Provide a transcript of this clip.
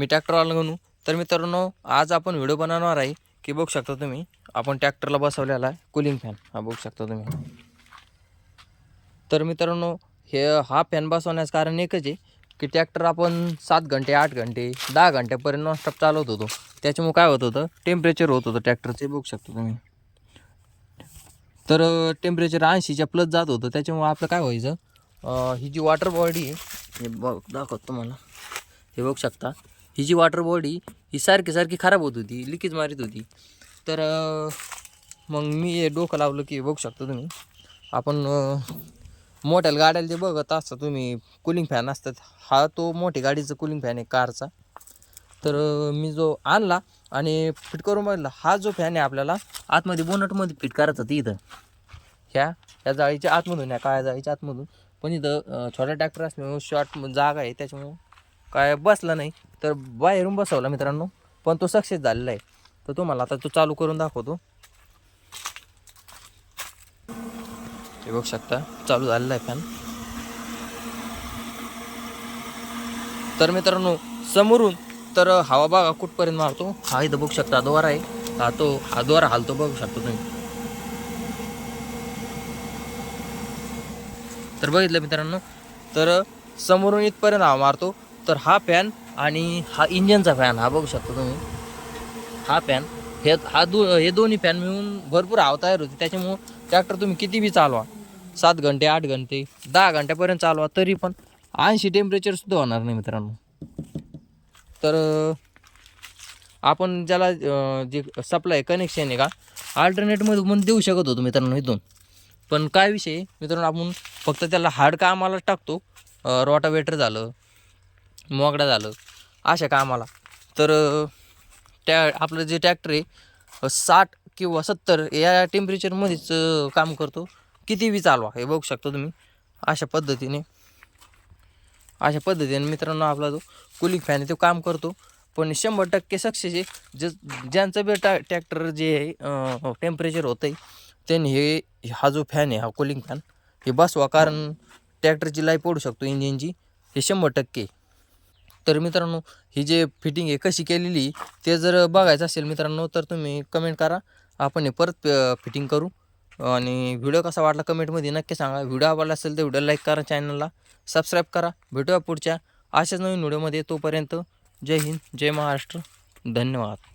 मी ट्रॅक्टरवाला म्हणू तर मित्रांनो आज आपण व्हिडिओ बनवणार आहे की बघू शकता तुम्ही आपण ट्रॅक्टरला बसवलेला आहे कुलिंग फॅन हा बघू शकता तुम्ही. तर मित्रांनो हे हा फॅन बसवण्याचं कारण एकच आहे की ट्रॅक्टर आपण सात घंटे आठ घंटे दहा घंट्यापर्यंत नॉनस्टॉप चालवत होतो. त्याच्यामुळे काय होत होतं? टेम्परेचर होत होतं ट्रॅक्टरचे बघू शकता तुम्ही. तर टेम्परेचर ऐंशीच्या प्लस जात होतं. त्याच्यामुळे आपलं काय व्हायचं? ही जी वॉटर बॉडी आहे हे बघ दाखवतो तुम्हाला. हे बघू शकता. ही जी वॉटर बॉडी ही सारखी सारखी खराब होत होती लिकेज मारित होती. तर मग मी हे डोकं लावलं की बघू शकता तुम्ही आपण मोठ्या गाड्याला ते बघत असता तुम्ही कूलिंग फॅन असतात हा तो मोठी गाडीचं कूलिंग फॅन आहे कारचा. तर मी जो आणला आणि फिट करून बघितला हा जो फॅन आहे आपल्याला आतमध्ये बोनटमध्ये फिट करायचा ती इथं. ह्या या जाळीच्या आतमधून या काळ्या जाळीच्या आतमधून. पण इथं छोटा ट्रॅक्टर असल्यामुळे शॉर्ट जागा आहे त्याच्यामुळं काय बसला नाही तर बाहेरून बसवला मित्रांनो. पण तो सक्सेस झालेला आहे. तर तुम्हाला आता तो चालू करून दाखवतो. हे बघू शकता चालू झालेला आहे फॅन तर मित्रांनो समोरून तर हवा बघा कुठपर्यंत मारतो. हा इथं बघू शकता द्वार आहे. हा तो हा द्वार हालतो बघू शकतो तुम्ही. तर बघितलं मित्रांनो तर समोरून इथपर्यंत हवा मारतो. तर हा फॅन आणि हा इंजनचा फॅन हा बघू शकता तुम्ही. हा फॅन हे हा दो हे दोन्ही फॅन मिळून भरपूर हवा तयार होती. त्याच्यामुळं ट्रॅक्टर तुम्ही किती बी चालवा. सात घंटे आठ घंटे दहा घंट्यापर्यंत चालवा तरी पण ऐंशी टेम्परेचरसुद्धा होणार नाही मित्रांनो. तर आपण ज्याला जे सप्लाय कनेक्शन आहे का अल्टरनेटमध्ये पण देऊ शकत होतो मित्रांनो इथून. पण काय विषय मित्रांनो आपण फक्त त्याला हार्ड कामाला टाकतो. रोटावेटर झालं मोगडा झालं अशा कामाला. तर त्या आपलं जे ट्रॅक्टर आहे साठ किंवा सत्तर या टेम्परेचरमध्येच काम करतो. किती वी चालवा हे बघू शकता तुम्ही. अशा पद्धतीने. अशा पद्धतीने मित्रांनो आपला जो कुलिंग फॅन आहे तो काम करतो. पण शंभर टक्के सक्सेस आहे. ज ज्यांचं बी टा ट्रॅक्टर जे आहे टेम्परेचर होतं आहे त्यांनी हे हा जो फॅन आहे हा कुलिंग फॅन हे बसवा. कारण ट्रॅक्टरची लाईफ पडू शकतो इंजिनची हे शंभर टक्के तर मित्रांनो ही जे फिटिंग आहे कशी केलेली ते जर बघायचं असेल मित्रांनो तर तुम्ही कमेंट करा. आपण हे परत फिटिंग करू. आणि व्हिडिओ कसा वाटला कमेंटमध्ये नक्की सांगा. व्हिडिओ आवडला असेल तर व्हिडिओ लाईक करा चॅनलला सबस्क्राईब करा. भेटूया पुढच्या अशाच नवीन व्हिडिओमध्ये तोपर्यंत जय हिंद जय महाराष्ट्र. धन्यवाद.